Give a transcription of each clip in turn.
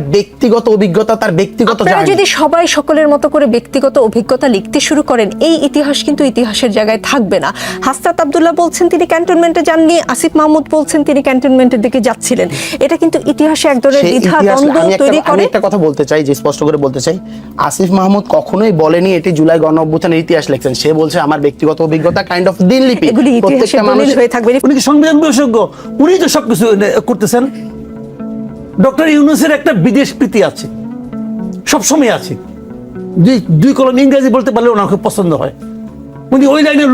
ব্যক্তিগত অভিজ্ঞতা তার ব্যক্তিগত আপনারা যদি সবাই সকলের মতো করে ব্যক্তিগত অভিজ্ঞতা লিখতে শুরু করেন এই ইতিহাস কিন্তু ইতিহাসের জায়গায় থাকবে না। হাসনাত আব্দুল্লাহ বলছেন তিনি ক্যান্টনমেন্টে যাননি আসিফ মাহমুদ বলছেন তিনি ক্যান্টনমেন্টের দিকে যাচ্ছিলেন। এটা কিন্তু ইতিহাসে এক ধরনের দ্বিধা দ্বন্দ্ব একটা- তৈরি করে। একটা কথা বলতে চাই যে স্পষ্ট করে বলতে চাই। আসিফ মাহমুদ কখনোই বলেনি এটি জুলাই গণ অভ্যুত্থানের ইতিহাস লিখছেন। সে বলছে আমার ব্যক্তিগত অভিজ্ঞতা কাইন্ড অফ দিনলিপি। এগুলি ইতিহাসের মানুষ হয়ে থাকবে। উনি কি সংবিধান বিশেষজ্ঞ? উনি তো সবকিছু করতেছেন। ডক্টর ইউনুসের একটা বিদেশ প্রীতি আছে। সবসময় আছে। দুই দুই কলম ইংরেজি বলতে পারলে ওনার খুব পছন্দ হয়। উনি ওই লাইনের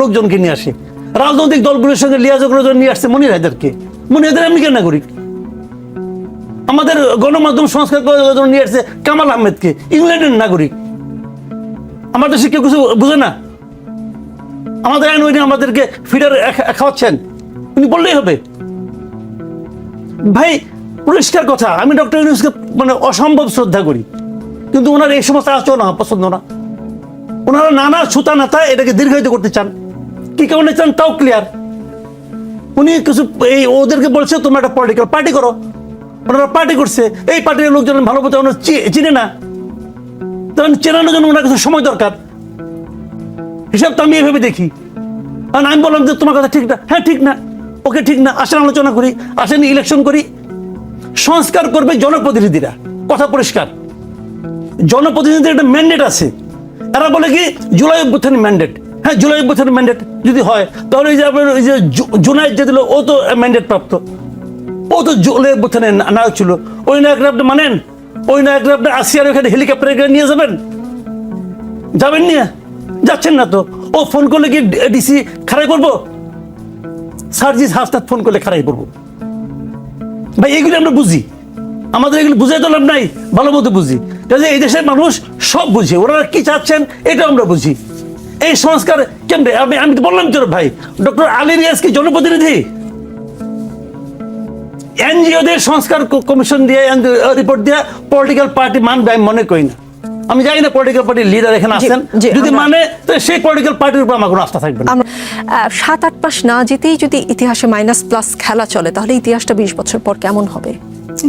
লোকজনকে নিয়ে আসে। রাজনৈতিক দলগুলোর সঙ্গে লিয়াজ করার নিয়ে আসছে মনির হায়দারকে মনির হায়দার আমেরিকার নাগরিক। আমাদের গণমাধ্যম সংস্কার নিয়ে আসছে কামাল আহমেদকে, ইংল্যান্ডের নাগরিক। আমার দেশে কেউ কিছু বুঝে না। আমাদের আইন উনি আমাদেরকে ফিডার খাওয়াচ্ছেন উনি বললেই হবে। ভাই পরিষ্কার কথা, আমি ডক্টর ইউনুসকে মানে অসম্ভব শ্রদ্ধা করি। কিন্তু ওনার এই সমস্ত আচরণ পছন্দ না। ওনারা নানা সুতা নাতা এটাকে দীর্ঘায়িত করতে চান। কি কারণে চান তাও ক্লিয়ার উনি কিছু এই ওদেরকে বলছে, তোমরা একটা পলিটিক্যাল পার্টি করো। ওনারা পার্টি করছে। এই পার্টির লোকজন ভালো মতো ওনারা চিনে না। তখন চেনানোর জন্য ওনার কিছু সময় দরকার। হিসাব তো আমি এভাবে দেখি। আর আমি বললাম যে, তোমার কথা ঠিক না। হ্যাঁ ঠিক না। ওকে ঠিক না। আসেন, আলোচনা করি। আসেন ইলেকশন করি। সংস্কার করবে জনপ্রতিনিধিরা। কথা পরিষ্কার। জনপ্রতিনিধিদের একটা ম্যান্ডেট আছে। তারা বলে কি, জুলাই অভ্যুত্থানের ম্যান্ডেট হ্যাঁ জুলাই অভ্যুত্থানের ম্যান্ডেট যদি হয়, তাহলে এই যে আপনার ওই যে জু- জুনাইদ যে দিল, ও তো ম্যান্ডেট প্রাপ্ত। ও তো জুলাই অভ্যুত্থানের নায়ক ছিল। ওই নায়করা আপনি মানেন? ওই নায়করা আপনি আসিয়ার ওখানে হেলিকপ্টারে করে নিয়ে যাবেন? যাবেন নিয়ে? যাচ্ছেন না তো। ও ফোন করলে কি ডিসি খারাই করব? সার্জিস হাসনাত ফোন করলে খারাই করব? ভাই, এগুলি আমরা বুঝি। আমাদের এগুলো বুঝাই তো লাভ নাই, ভালো মতো বুঝি। কাজে এই দেশের মানুষ সব বুঝে, ওনারা কি চাচ্ছেন এটা আমরা বুঝি। এই সংস্কার কেমনে? আমি আমি তো বললাম তোর ভাই, ডক্টর আলী রিয়াজ কি জনপ্রতিনিধি? এনজিওদের সংস্কার কমিশন দিয়ে রিপোর্ট দিয়ে পলিটিক্যাল পার্টি মানবে আমি মনে করি না। আমি জানি না পলিটিক্যাল পার্টির লিডার এখানে জি, আছেন। যদি মানে তো সেই পলিটিক্যাল পার্টির উপর আমার কোনো আস্থা থাকবে না। সাত আট মাস না যেতেই যদি ইতিহাসে মাইনাস প্লাস খেলা চলে তাহলে ইতিহাসটা বিশ বছর পর কেমন হবে?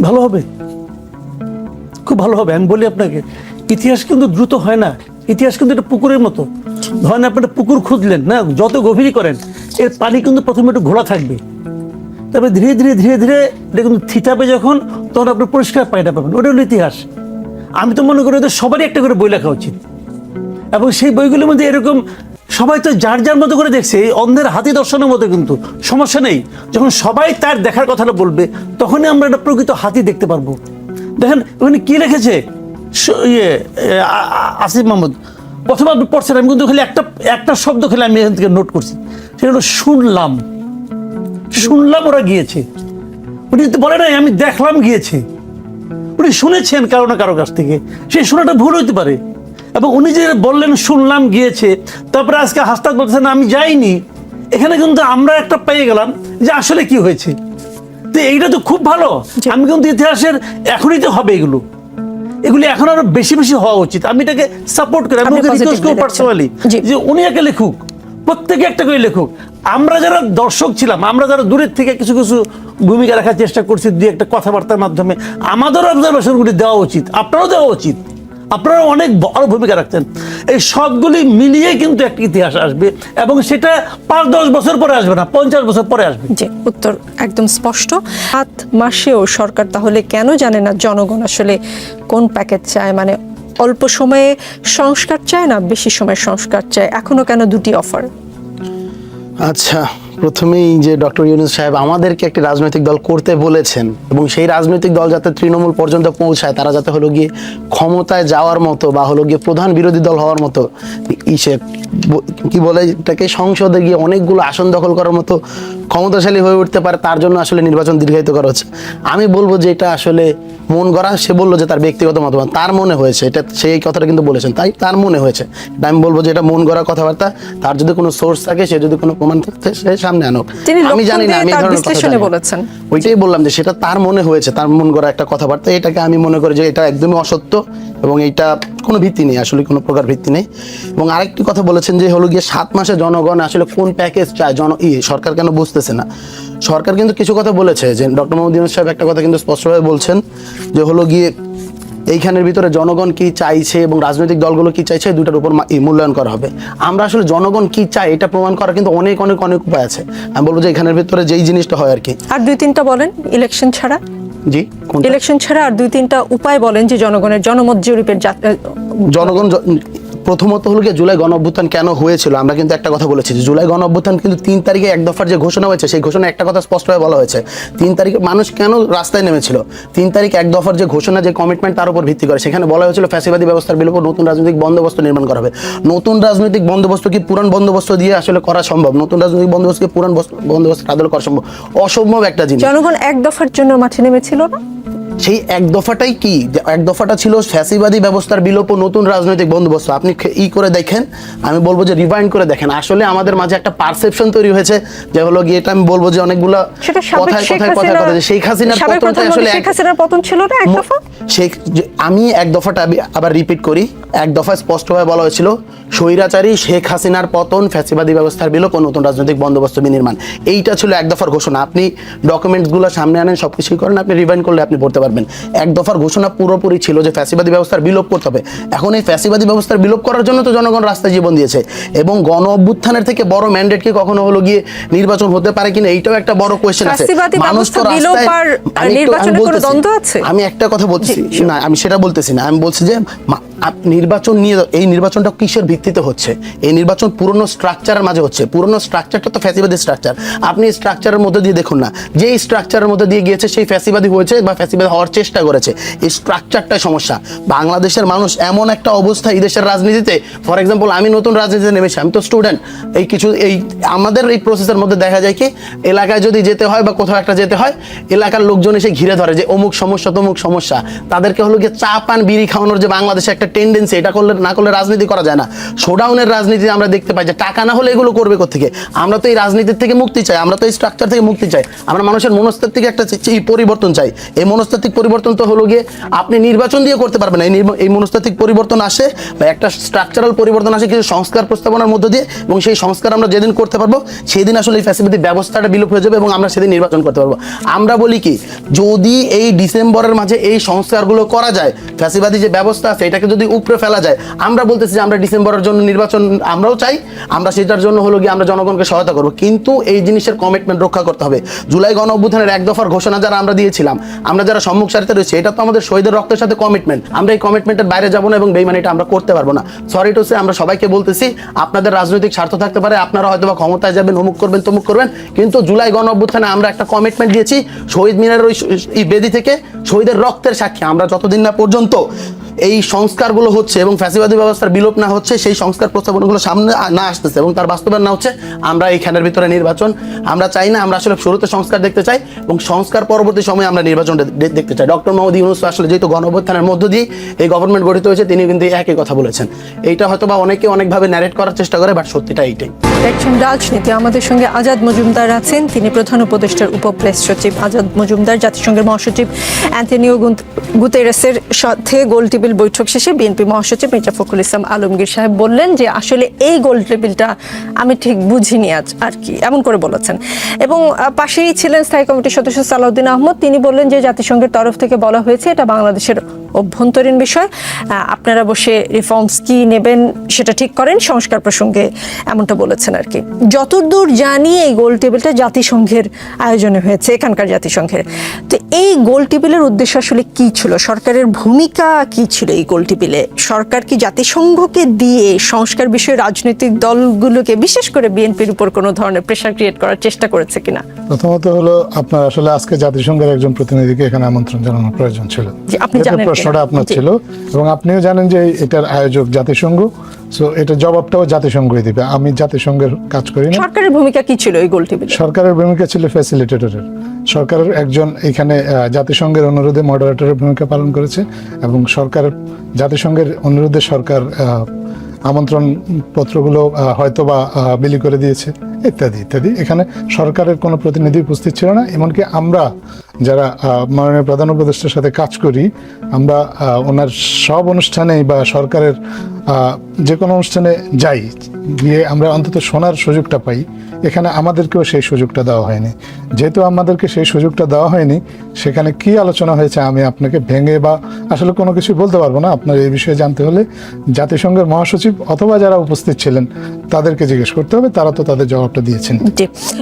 ভালো হবে। খুব ভালো হবে। আমি বলি আপনাকে ইতিহাস কিন্তু দ্রুত হয় না। ইতিহাস কিন্তু একটা পুকুরের মতো। ধরেন আপনি একটা পুকুর খুঁজলেন না? যত গভীরই করেন এর পানি কিন্তু প্রথমে একটু ঘোলা থাকবে। তবে ধীরে ধীরে ধীরে ধীরে এটা কিন্তু থিতাবে যখন তখন আপনি পরিষ্কার পানিটা পাবেন। ওটা হলো ইতিহাস। আমি তো মনে করি ওদের সবারই একটা করে বই লেখা উচিত। এবং সেই বইগুলোর মধ্যে এরকম সবাই তো যার যার মতো করে দেখছে, এই অন্ধের হাতি দর্শনের মতো কিন্তু সমস্যা নেই। যখন সবাই তার দেখার কথাটা বলবে, তখনই আমরা একটা প্রকৃত হাতি দেখতে পারব। দেখেন, ওখানে কি লিখেছে? ইয়ে আসিফ মাহমুদ, প্রথমে আপনি পড়ছেন, আমি কিন্তু খালি একটা একটা শব্দ খেলে আমি এখান থেকে নোট করছি। সেটা হলো শুনলাম। শুনলাম ওরা গিয়েছে। উনি বলে নাই, আমি দেখলাম গিয়েছে। উনি শুনেছেন কারও না কারও কাছ থেকে। সেই শোনাটা ভুল হইতে পারে। এবং উনি যে বললেন শুনলাম গিয়েছে। তারপরে আজকে হাসতাক বলতেছেন আমি যাইনি। এখানে কিন্তু আমরা একটা পেয়ে গেলাম যে আসলে কি হয়েছে। তো এইটা তো খুব ভালো। আমি কিন্তু ইতিহাসের এখনই তো হবে এগুলো। এগুলি এখন আরও বেশি বেশি হওয়া উচিত। আমি এটাকে সাপোর্ট করি। আমি রিকোয়েস্ট পার্সোনালি যে উনি একে লিখুক। প্রত্যেকে একটা করে লেখক। আমরা যারা দর্শক ছিলাম, আমরা যারা দূরের থেকে কিছু কিছু ভূমিকা রাখার চেষ্টা করছি দুই একটা কথাবার্তার মাধ্যমে, আমাদেরও অবজারভেশনগুলি দেওয়া উচিত, আপনারাও দেওয়া উচিত। আপনারা অনেক বড় ভূমিকা রাখছেন। এই সবগুলি মিলিয়ে কিন্তু একটা ইতিহাস আসবে এবং সেটা পাঁচ, দশ বছর পরে আসবে না, পঞ্চাশ বছর পরে আসবে। যে উত্তর একদম স্পষ্ট। সাত মাসেও সরকার তাহলে কেন জানে না জনগণ আসলে কোন প্যাকেজ চায়? মানে অল্প সময়ে সংস্কার চায় না বেশি সময়ে সংস্কার চায়? এখনও কেন দুটি অফার? আচ্ছা। প্রথমেই যে ডক্টর ইউনুস সাহেব আমাদেরকে একটি রাজনৈতিক দল করতে বলেছেন এবং সেই রাজনৈতিক দল যাতে তৃণমূল পর্যন্ত পৌঁছায়, তারা যাতে হলো গিয়ে ক্ষমতায় যাওয়ার মতো বা হলো গিয়ে প্রধান বিরোধী দল হওয়ার মতো ইসে কি বলে এটাকে, সংসদে গিয়ে অনেকগুলো আসন দখল করার মতো ক্ষমতাশালী হয়ে উঠতে পারে, তার জন্য আসলে নির্বাচন দীর্ঘায়িত করা হচ্ছে। আমি বলব যে এটা আসলে মন গড়া, সে বলল যে তার ব্যক্তিগত মতামত, তার মনে হয়েছে, এটা সেই কথাটা কিন্তু বলেছেন, তাই তার মনে হয়েছে। আমি বলব যে এটা মন গড়া কথাবার্তা, তার যদি কোনো সোর্স থাকে, সে যদি কোনো প্রমাণ থাকে, সে সামনে আনুক আমি জানি না আমি ধরনের বিশ্লেষণে বলেছেন। ওইটাই বললাম যে সেটা তার মনে হয়েছে তার মন করা একটা কথাবার্তা এটাকে আমি মনে করি যে এটা একদমই অসত্য এবং এটা কোনো ভিত্তি নেই আসলে কোনো প্রকার ভিত্তি নেই। এবং আরেকটি কথা বলেছেন যে হলো গিয়ে সাত মাসে জনগণ আসলে কোন প্যাকেজ চায়? জন ই সরকার কেন বুঝতেছে না? সরকার কিন্তু কিছু কথা বলেছে যে ডক্টর মোহাম্মদ ইউনুস সাহেব একটা কথা কিন্তু স্পষ্টভাবে বলছেন যে হলো গিয়ে এইখানের ভিতরে জনগণ কি চাইছে এবং রাজনৈতিক দলগুলো কি চাইছে দুটার উপর মূল্যায়ন করা হবে। আমরা আসলে জনগণ কি চাই এটা প্রমাণ করার কিন্তু অনেক অনেক অনেক উপায় আছে। আমি বলব যে এখানের ভিতরে যেই জিনিসটা হয় আর কি। আর দুই তিনটা বলেন ইলেকশন ছাড়া? জি? ইলেকশন ছাড়া আর দুই তিনটা উপায় বলেন যে জনগণের জনমত জরিপের জনগণ প্রথমত হলো গিয়ে জুলাই গণ অভ্যুত্থান কেন হয়েছিল? আমরা কিন্তু একটা কথা বলেছি যে জুলাই গণ অভ্যুত্থান কিন্তু তিন তারিখে এক দফার যে ঘোষণা হয়েছে, সেই ঘোষণা একটা কথা স্পষ্টভাবে বলা হয়েছে। তিন তারিখে মানুষ কেন রাস্তায় নেমেছিল? তিন তারিখ এক দফার যে ঘোষণা, যে কমিটমেন্ট তার উপর ভিত্তি করে। সেখানে বলা হয়েছিল ফ্যাসিবাদী ব্যবস্থার বিলোপ নতুন রাজনৈতিক বন্দোবস্ত নির্মাণ করা হবে। নতুন রাজনৈতিক বন্দোবস্ত কি পুরান বন্দোবস্ত দিয়ে আসলে করা সম্ভব? নতুন রাজনৈতিক বন্দোবস্তকে পুরান বস- বন্দোবস্ত আদল করা সম্ভব? অসম্ভব একটা জিনিস। জনগণ এক দফার জন্য মাঠে নেমেছিল না? সেই এক দফাটাই কি? এক দফাটা ছিল ফ্যাসিবাদী ব্যবস্থার বিলোপ ও নতুন রাজনৈতিক বন্দোবস্ত। আপনি ই করে দেখেন আমি বলব যে রিভাইন্ড করে দেখেন। আসলে আমাদের মাঝে একটা পারসেপশন তৈরি হয়েছে যে হলো গিয়ে এটা আমি বলব যে অনেকগুলো কথায় কথায় কথা কথা যে শেখ হাসিনার পতনটা আসলে শেখ হাসিনার পতন ছিল না এক দফা? শেখ আমি এক দফাটা আবার রিপিট করি। এক দফায় স্পষ্টভাবে বলা হয়েছিল স্বৈরাচারী শেখ হাসিনার পতন ফ্যাসিবাদী ব্যবস্থার বিলোপ ও নতুন রাজনৈতিক বন্দোবস্ত বিনির্মাণ। এইটা ছিল এক দফার ঘোষণা। আপনি ডকুমেন্টসগুলো সামনে আনেন সব কিছুই করেন আপনি রিভাইন্ড করলে আপনি পড়তে পারবেন। এক দফার ঘোষণা পুরোপুরি ছিল যে ফ্যাসিবাদী ব্যবস্থার বিলোপ করতে হবে। এখন এই ফ্যাসিবাদী ব্যবস্থার বিলোপ করার জন্য তো জনগণ রাস্তায় জীবন দিয়েছে। এবং গণ অভ্যুত্থানের থেকে বড় ম্যান্ডেট কি কখনো হলো গিয়ে নির্বাচন হতে পারে কিনা এইটাও একটা বড় কোয়েশ্চেন আছে। মানুষ তো রাস্তায় আমি একটু- বলতেছি- কথা বলছি না আমি সেটা বলতেছি না। আমি বলছি যে নির্বাচন নিয়ে এই নির্বাচনটা কিসের ভিত্তিতে হচ্ছে? এই নির্বাচন পুরনো স্ট্রাকচারের মাঝে হচ্ছে। পুরনো স্ট্রাকচারটা তো ফ্যাসিবাদী স্ট্রাকচার আপনি স্ট্রাকচারের মধ্যে দিয়ে দেখুন না যে স্ট্রাকচারের মধ্যে দিয়ে গিয়েছে, সেই ফ্যাসিবাদী হয়েছে বা ফ্যাসিবাদী হওয়ার চেষ্টা করেছে। এই স্ট্রাকচারটাই সমস্যা। বাংলাদেশের মানুষ এমন একটা অবস্থা এই দেশের রাজনীতিতে। ফর এক্সাম্পল আমি নতুন রাজনীতিতে নেমেছি, আমি তো স্টুডেন্ট এই কিছু, এই আমাদের এই প্রসেসের মধ্যে দেখা যায় কি, এলাকায় যদি যেতে হয় বা কোথাও একটা যেতে হয়, এলাকার লোকজন এসে ঘিরে ধরে যে অমুক সমস্যা, তমুক সমস্যা। তাদেরকে হলো গিয়ে চা পান বিড়ি খাওয়ানোর যে বাংলাদেশে একটা টেন্ডেন্সি এটা করলে না করলে রাজনীতি করা যায় না। শোডাউনের রাজনীতি আমরা দেখতে পাই যে টাকা না হলে এগুলো করবে থেকে আমরা তো এই রাজনীতির থেকে মুক্তি চাই, আমরা তো এই স্ট্রাকচার থেকে মুক্তি চাই। আমরা মানুষের মনস্তাত্ত্বিক একটা পরিবর্তন চাই। এই মনস্তাত্ত্বিক পরিবর্তন তো হলো গিয়ে আপনি নির্বাচন দিয়ে করতে পারবেন এই মনস্তাত্ত্বিক পরিবর্তন আসে বা একটা স্ট্রাকচারাল পরিবর্তন আসে কিছু সংস্কার প্রস্তাবনার মধ্য দিয়ে এবং সেই সংস্কার আমরা যেদিন করতে পারব, সেদিন আসলে এই ফ্যাসিলিটি ব্যবস্থাটা বিলোপ হয়ে যাবে এবং আমরা সেদিন নির্বাচন করতে পারব। আমরা বলি কি, যদি এই ডিসেম্বরের মাঝে এই সংস্কারগুলো করা যায়, ফ্যাসিবাদী যে ব্যবস্থা আছে, এটাকে যদি উপরে ফেলা যায়, আমরা বলতেছি যে আমরা ডিসেম্বরের জন্য নির্বাচন আমরাও চাই, আমরা সেটার জন্য হলো গিয়ে আমরা জনগণকে সহায়তা করব। কিন্তু এই জিনিসের কমিটমেন্ট রক্ষা করতে হবে। জুলাই গণ অভ্যুত্থানের এক দফার ঘোষণা যারা আমরা দিয়েছিলাম, আমরা যারা সম্মুখ সারিতে রয়েছে, এটা তো আমাদের শহীদের রক্তের সাথে কমিটমেন্ট আমরা এই কমিটমেন্টের বাইরে যাব না এবং বেইমানিটা আমরা করতে পারব না। সরি টু সে আমরা সবাইকে বলতেছি, আপনাদের রাজনৈতিক স্বার্থ থাকতে পারে, আপনারা হয়তো বা ক্ষমতায় যাবেন, অমুক করবেন, তমুক করবেন, কিন্তু জুলাই গণ অভ্যুত্থানে আমরা একটা কমিটমেন্ট দিয়েছি, শহীদ মিনারের ওই বেদি থেকে শহীদের রক্তের সাক্ষী। আমরা যতদিন না পর্যন্ত এই সংস্কারগুলো হচ্ছে এবং ফ্যাসিবাদী ব্যবস্থার বিলোপ না হচ্ছে, সেই সংস্কার প্রস্তাবনাগুলো সামনে না আসতেছে এবং তার বাস্তবায়ন না হচ্ছে, আমরা এইখানের ভিতরে নির্বাচন, আমরা চাই না, আমরা আসলে শুরুতে সংস্কার দেখতে চাই এবং সংস্কার পরবর্তী সময়ে আমরা নির্বাচন দেখতে চাই। ডক্টর মোহাম্মদ ইউনুস আসলে যেহেতু গণঅভ্যুত্থানের মধ্য দিয়ে এই গভর্নমেন্ট গঠিত হয়েছে তিনি কিন্তু একই কথা বলেছেন। এইটা হয়তো বা অনেকে অনেকভাবে ন্যারেট করার চেষ্টা করে বাট সত্যিটা এইটাই। দেখছেন রাজনীতি আমাদের সঙ্গে আজাদ মজুমদার আছেন। তিনি প্রধান উপদেষ্টার উপপ্রেস সচিব। আজাদ মজুমদার জাতিসংঘের মহাসচিব। অ্যান্টনিও গুন- গুতেরেসের সাথে গোল টেবিল বৈঠক শেষে বিএনপি মহাসচিব মির্জা ফখরুল ইসলাম আলমগীর সাহেব বললেন যে, আসলে এই গোল টেবিলটা আমি ঠিক বুঝিনি আজ। আর কি, এমন করে বলেছেন। এবং পাশেই ছিলেন স্থায়ী কমিটির সদস্য সালাউদ্দিন আহমদ। তিনি বললেন যে, জাতিসংঘের তরফ থেকে বলা হয়েছে, এটা বাংলাদেশের অভ্যন্তরীণ বিষয় আপনারা বসে রিফর্মস কি নেবেন সেটা ঠিক করেন সংস্কার প্রসঙ্গে এমনটা বলেছেন আর কি। যতদূর জানি এই গোল টেবিলটা জাতিসংঘের আয়োজনে হয়েছে এখানকার জাতিসংঘের। তো এই গোল টেবিলের উদ্দেশ্য আসলে কি ছিল? সরকারের ভূমিকা কি ছিল এই গোল টেবিলে? সরকার কি জাতিসংঘকে দিয়ে সংস্কার বিষয়ে রাজনৈতিক দলগুলোকে বিশেষ করে বিএনপির উপর কোনো ধরনের প্রেশার ক্রিয়েট করার চেষ্টা করেছে কিনা? প্রথমত হলো আপনার আসলে আজকে জাতিসংঘের একজন প্রতিনিধিকে এখানে আমন্ত্রণ জানানোর প্রয়োজন ছিল। আপনি জানেন। প্রশ্নটা আপনার ছিল এবং আপনিও জানেন যে এটার আয়োজক জাতিসংঘ সো এটা জবাবটাও জাতিসংঘই দিবে। আমি জাতিসংঘের কাজ করি না। সরকারের ভূমিকা কি ছিল এই গোল টেবিলে সরকারের ভূমিকা ছিল ফ্যাসিলিটেটরের সরকারের একজন এখানে জাতিসংঘের অনুরোধে মডারেটরের ভূমিকা পালন করেছে এবং সরকার জাতিসংঘের অনুরোধে সরকার আমন্ত্রণ পত্রগুলো হয়তো বা বিলি করে দিয়েছে ইত্যাদি ইত্যাদি। এখানে সরকারের কোনো প্রতিনিধি উপস্থিত ছিল না এমনকি আমরা যারা মাননীয় প্রধান উপদেষ্টার সাথে কাজ করি, আমরা ওনার সব অনুষ্ঠানেই বা সরকারের যে কোনো অনুষ্ঠানে যাই, গিয়ে আমরা অন্তত শোনার সুযোগটা পাই। এখানে আমাদেরকেও সেই সুযোগটা দেওয়া হয়নি। যেহেতু আমাদেরকে সেই সুযোগটা দেওয়া হয়নি, সেখানে কি আলোচনা হয়েছে আমি আপনাকে ভেঙে বা আসলে কোনো কিছু বলতে পারব না। আপনার এই বিষয়ে জানতে হলে জাতিসংঘের মহাসচিব অথবা যারা উপস্থিত ছিলেন, তাদেরকে জিজ্ঞেস করতে হবে। তারা তো তাদের জবাবটা দিয়েছেন।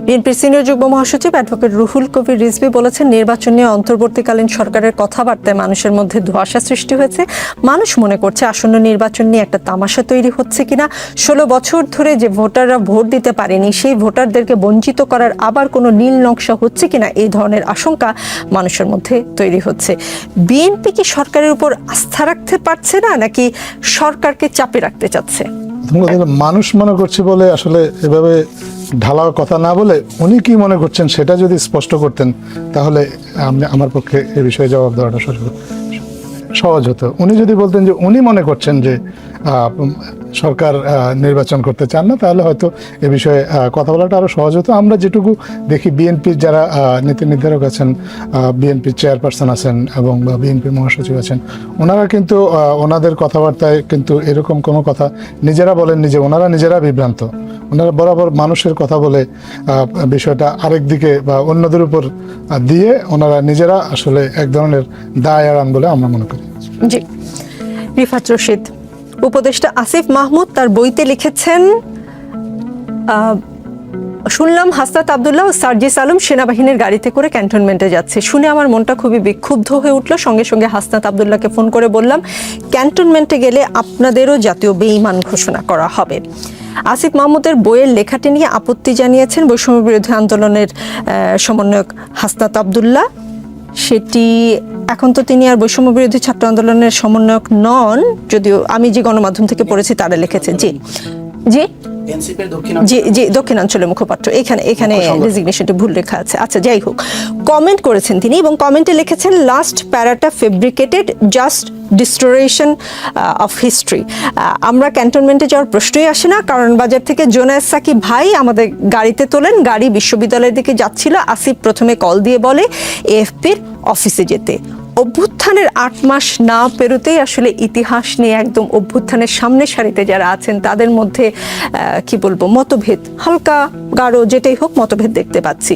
বিএনপির সিনিয়র যুগ্ম মহাসচিব অ্যাডভোকেট রুহুল কবির রিজভি বলেছেন নির্বাচন নিয়ে অন্তর্বর্তীকালীন সরকারের কথাবার্তায় মানুষের মধ্যে ধোঁয়াশা সৃষ্টি হয়েছে। মানুষ মনে করছে আসন্ন নির্বাচন নিয়ে একটা তামাশা তৈরি হচ্ছে কিনা? ষোলো বছর ধরে যে ভোটাররা ভোট দিতে পারেনি, সেই ভোটারদেরকে বঞ্চিত করার আবার কোনো নীল নকশা হচ্ছে কিনা? এই ধরনের আশঙ্কা মানুষের মধ্যে তৈরি হচ্ছে। বিএনপি কি সরকারের উপর আস্থা রাখতে পারছে না, নাকি সরকারকে চাপে রাখতে চাচ্ছে? মানুষ মনে করছে বলে আসলে এভাবে ঢালাও কথা না বলে উনি কি মনে করছেন সেটা যদি স্পষ্ট করতেন, তাহলে আমি আমার পক্ষে এ বিষয়ে জবাব দেওয়াটা সহজ হতো। উনি যদি বলতেন যে উনি মনে করছেন যে সরকার নির্বাচন করতে চান না, তাহলে হয়তো এ বিষয়ে কথা বলাটা আরও সহজ হতো। আমরা যেটুকু দেখি, বিএনপির যারা নীতি নির্ধারক আছেন বিএনপির চেয়ারপারসন আছেন এবং বিএনপির মহাসচিব আছেন, ওনারা কিন্তু ওনাদের কথাবার্তায় কিন্তু এরকম কোনো কথা নিজেরা বলেননি যে ওনারা নিজেরা বিভ্রান্ত। ওনারা বরাবর মানুষের কথা বলে বিষয়টা আরেক দিকে বা অন্যদের উপর দিয়ে ওনারা নিজেরা আসলে এক ধরনের দায় এড়ান বলে আমরা মনে করি। জি। রিফাত রশিদ, উপদেষ্টা আসিফ মাহমুদ তার বইতে লিখেছেন শুনলাম হাসনাত আবদুল্লাহ ও সার্জিস আলম সেনাবাহিনীর গাড়িতে করে ক্যান্টনমেন্টে যাচ্ছে। শুনে আমার মনটা খুবই বিক্ষুব্ধ হয়ে উঠল। সঙ্গে সঙ্গে হাসনাত আবদুল্লাহকে ফোন করে বললাম, ক্যান্টনমেন্টে গেলে আপনাদেরও জাতীয় বেঈমান ঘোষণা করা হবে। আসিফ মাহমুদের বইয়ের লেখাটি নিয়ে আপত্তি জানিয়েছেন বৈষম্য বিরোধী আন্দোলনের সমন্বয়ক হাসনাত আবদুল্লাহ। সেটি এখন তো তিনি আর বৈষম্য বিরোধী ছাত্র আন্দোলনের সমন্বয়ক নন, যদিও আমি যে গণমাধ্যম থেকে পড়েছি তারা লিখেছে। জি। জি? এনসিপির দক্ষিণ জি জি দক্ষিণাঞ্চলের মুখপাত্র। এখানে এখানে মুখসংবাদ। ভুল লেখা আছে। আচ্ছা যাই হোক কমেন্ট করেছেন তিনি এবং কমেন্টে লিখেছেন last প্যারাটা fabricated just distortion of history আমরা ক্যান্টনমেন্টে যাওয়ার প্রশ্নই আসে না কারণ বাজার থেকে জোনায়েদ সাকি ভাই আমাদের গাড়িতে তোলেন গাড়ি বিশ্ববিদ্যালয়ের দিকে যাচ্ছিল আসিফ প্রথমে কল দিয়ে বলে এএফপির অফিসে যেতে। অভ্যুত্থানের আট মাস না পেরোতেই আসলে ইতিহাস নিয়ে একদম অভ্যুত্থানের সামনে সারিতে যারা আছেন, তাদের মধ্যে কি বলব, মতভেদ। হালকা, গাঢ়, যেটাই হোক মতভেদ দেখতে পাচ্ছি।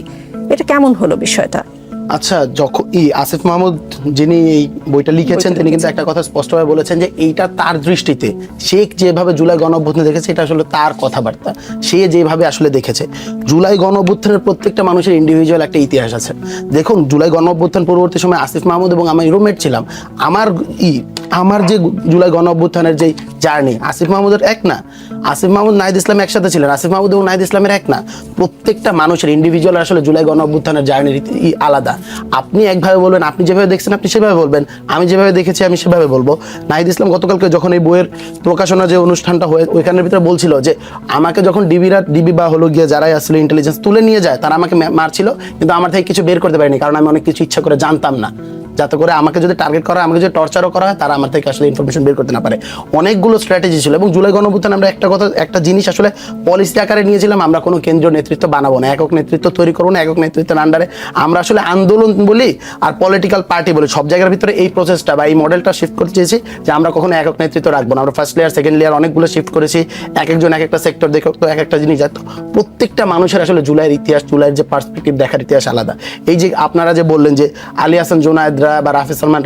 এটা কেমন হলো বিষয়টা? আচ্ছা যখন ই আসিফ মাহমুদ যিনি এই বইটা লিখেছেন তিনি কিন্তু একটা কথা স্পষ্টভাবে বলেছেন যে এইটা তার দৃষ্টিতে। শেখ যেভাবে জুলাই গণ অভ্যুত্থান দেখেছে এটা আসলে তার কথাবার্তা। সে যেভাবে আসলে দেখেছে। জুলাই গণ অভ্যুত্থানের প্রত্যেকটা মানুষের ইন্ডিভিজুয়াল একটা ইতিহাস আছে। দেখুন জুলাই গণ অভ্যুত্থান পরবর্তী সময় আসিফ মাহমুদ এবং আমি রুমমেট ছিলাম। আমার ই আমার যে জুলাই গণ অভ্যুত্থানের যে জার্নি আসিফ মাহমুদের এক না। আসিফ মাহমুদ নাহিদ ইসলাম একসাথে ছিলেন। আসিফ মাহমুদ এবং নাহিদ ইসলামের এক না। প্রত্যেকটা মানুষের ইন্ডিভিজুয়াল আসলে জুলাই গণ অভ্যুত্থানের জার্নির আলাদা। আপনি একভাবে বলবেন, আপনি যেভাবে দেখছেন আপনি সেভাবে বলবেন, আমি যেভাবে দেখেছি আমি সেভাবে বলব। নাহিদ ইসলাম গতকালকে যখন এই বইয়ের প্রকাশনা যে অনুষ্ঠানটা হয়ে ওইখানের ভিতরে বলছিল যে, আমাকে যখন ডিবিরা ডিবি বা হলো গিয়ে যারাই আসলে ইন্টেলিজেন্স তুলে নিয়ে যায়, তারা আমাকে মারছিল, কিন্তু আমার থেকে কিছু বের করতে পারিনি, কারণ আমি অনেক কিছু ইচ্ছা করে জানতাম না। যাতে করে আমাকে যদি টার্গেট করা আমাকে যদি টর্চারও করা হয়, তারা আমার থেকে আসলে ইনফরমেশন বের করতে না পারে। অনেকগুলো স্ট্র্যাটেজি ছিল এবং জুলাই গণঅভ্যুত্থান আমরা একটা কথা, একটা জিনিস আসলে পলিসি আকারে নিয়েছিলাম, আমরা কোনো কেন্দ্রীয় নেতৃত্ব বানাবো না, একক নেতৃত্ব তৈরি করব না, একক নেতৃত্বের আন্ডারে আমরা আসলে আন্দোলন বলি আর পলিটিক্যাল পার্টি বলি, সব জায়গার ভিতরে এই প্রসেসটা বা এই মডেলটা শিফট করতে চেয়েছি যে আমরা কখনো একক নেতৃত্ব রাখব না। আমরা ফার্স্ট লেয়ার সেকেন্ড লেয়ার অনেকগুলো শিফট করেছি এক একজন এক একটা সেক্টর দেখে, তো এক একটা জিনিস যাতো প্রত্যেকটা মানুষের আসলে জুলাইয়ের ইতিহাস, জুলাইয়ের যে পার্সপেক্টিভ দেখার ইতিহাস আলাদা। এই যে আপনারা যে বললেন যে আলী হাসান জোনায়েদরা বা রাফি সালমান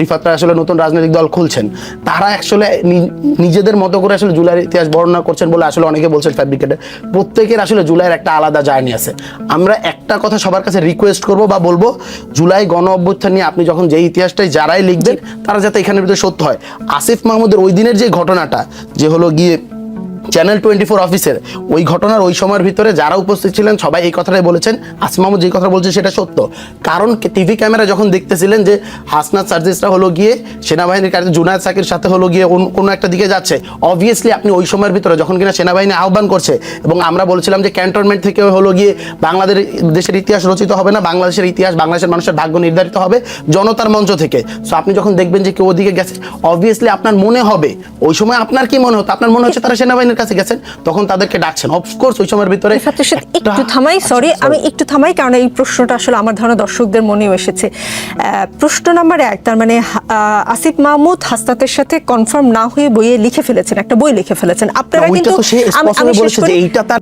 রিফাতরা আসলে নতুন রাজনৈতিক দল খুলছেন। তারা আসলে নিজেদের মতো করে আসলে জুলাইয়ের ইতিহাস বর্ণনা করছেন বলে আসলে অনেকে বলছেন ফ্যাব্রিকেটে প্রত্যেকের আসলে জুলাইয়ের একটা আলাদা জার্নি আছে। আমরা একটা কথা সবার কাছে রিকোয়েস্ট করব বা বলব, জুলাই গণ অভ্যুত্থান নিয়ে আপনি যখন যে ইতিহাসটাই যারাই লিখবেন, তারা যাতে এখানের ভিতরে সত্য হয়। আসিফ মাহমুদের ওই দিনের যে ঘটনাটা, যে হলো গিয়ে চ্যানেল টোয়েন্টি ফোর অফিসের ওই ঘটনার ওই সময়ের ভিতরে যারা উপস্থিত ছিলেন, সবাই এই কথাটাই বলেছেন। আসিফ মাহমুদ যে কথা বলছে সেটা সত্য। কারণ টিভি ক্যামেরা যখন দেখতেছিলেন যে হাসনাত সার্জিসরা হলো গিয়ে সেনাবাহিনীর কাছে জুনায়দ সাকির সাথে হলো গিয়ে কোনো একটা দিকে যাচ্ছে। অবভিয়াসলি আপনি ওই সময়ের ভিতরে যখন কিনা সেনাবাহিনী আহ্বান করছে এবং আমরা বলছিলাম যে ক্যান্টনমেন্ট থেকে হলো গিয়ে বাংলাদেশ দেশের ইতিহাস রচিত হবে না, বাংলাদেশের ইতিহাস বাংলাদেশের মানুষের ভাগ্য নির্ধারিত হবে জনতার মঞ্চ থেকে। সো আপনি যখন দেখবেন যে কেউ ওদিকে গেছে অবভিয়াসলি আপনার মনে হবে। ওই সময় আপনার কি মনে হতো? আপনার মনে হচ্ছে তারা সেনাবাহিনীর কাছে গেছেন তখন তাদেরকে ডাকছেন। অফকোর্স ওই সময়ের ভিতরে একটা- থামাই সরি আচ্ছা, আমি একটু থামাই কারণ এই প্রশ্নটা আসলে আমার ধারণা দর্শকদের মনেও এসেছে। আহ, প্রশ্ন নাম্বার এক তার মানে আসিফ মাহমুদ হাসনাতের সাথে কনফার্ম না হয়ে বইয়ে লিখে ফেলেছেন একটা বই লিখে ফেলেছেন। আপনারা কিন্তু আমি- বলেছি শেষ যে করি। এইটা তার